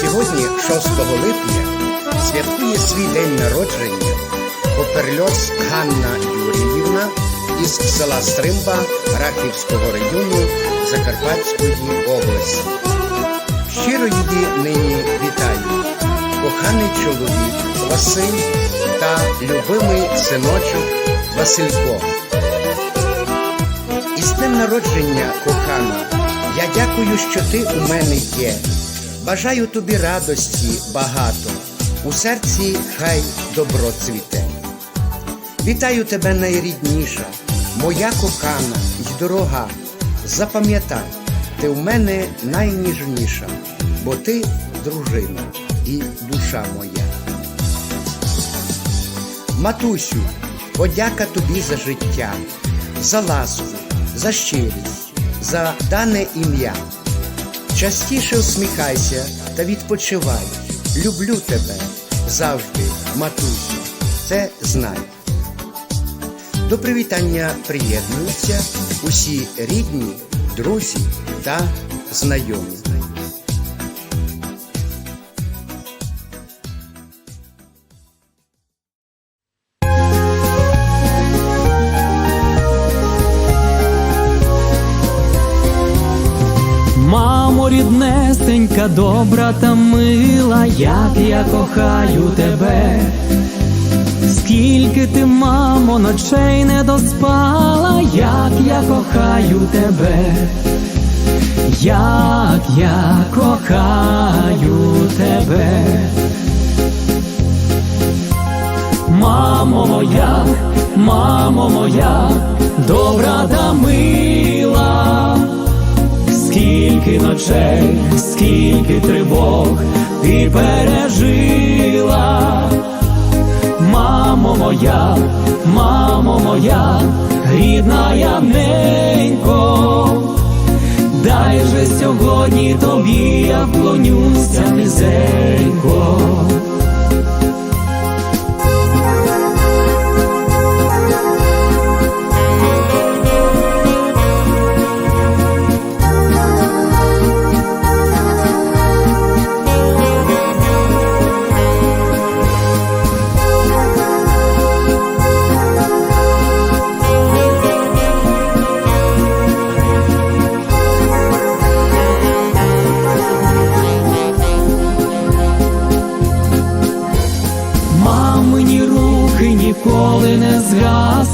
Сьогодні, 6 липня, святкує свій день народження Поперльоц Ганна Юріївна із села Стримба Рахівського району Закарпатської області. Щиро її нині вітаю, коханий чоловік Василь та любимий синочок Василько. Із днем народження, кохана, я дякую, що ти у мене є. Бажаю тобі радості багато, у серці хай добро цвіте. Вітаю тебе найрідніша, моя кохана й дорога. Запам'ятай, ти в мене найніжніша, бо ти дружина і душа моя. Матусю, подяка тобі за життя, за ласку, за щирість, за дане ім'я. Частіше усміхайся та відпочивай. Люблю тебе завжди, матусю, це знай. До привітання приєднуються усі рідні, друзі та знайомі. Мамо, добра та мила, як я кохаю тебе. Скільки ти, мамо, ночей не доспала, як я кохаю тебе, як я кохаю тебе. Мамо моя, мамо моя, добра та мила. Скільки ночей, скільки тривог ти пережила, мамо моя, мамо моя, рідна явненько, дай же сьогодні тобі я вклонюся низенько.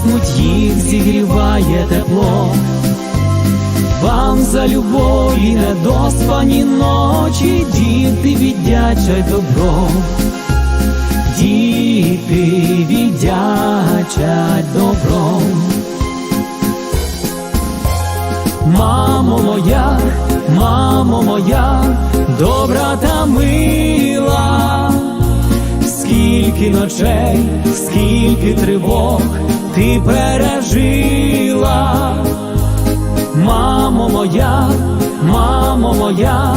Згаснуть, їх зігріває тепло. Вам за любові недоспані ночі, діти віддячать добро, діти віддячать добром. Мамо моя, мамо моя, добра та мила. Скільки ночей, скільки тривог ти пережила, мамо моя, мамо моя,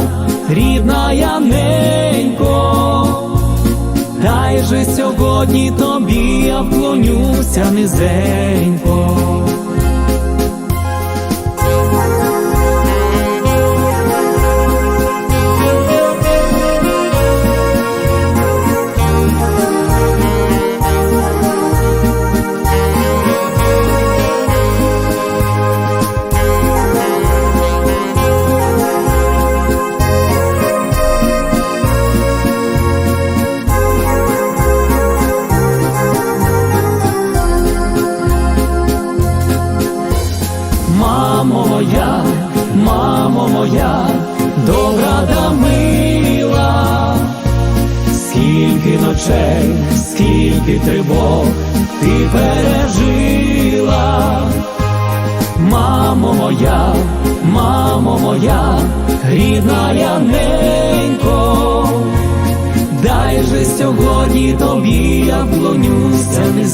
рідна яненько, дай же сьогодні тобі я вклонюся низенько. Скільки скільки тривог ти пережила, мамо моя, мамо моя, рідна яненько, дай же сьогодні тобі я вклонюся низенько.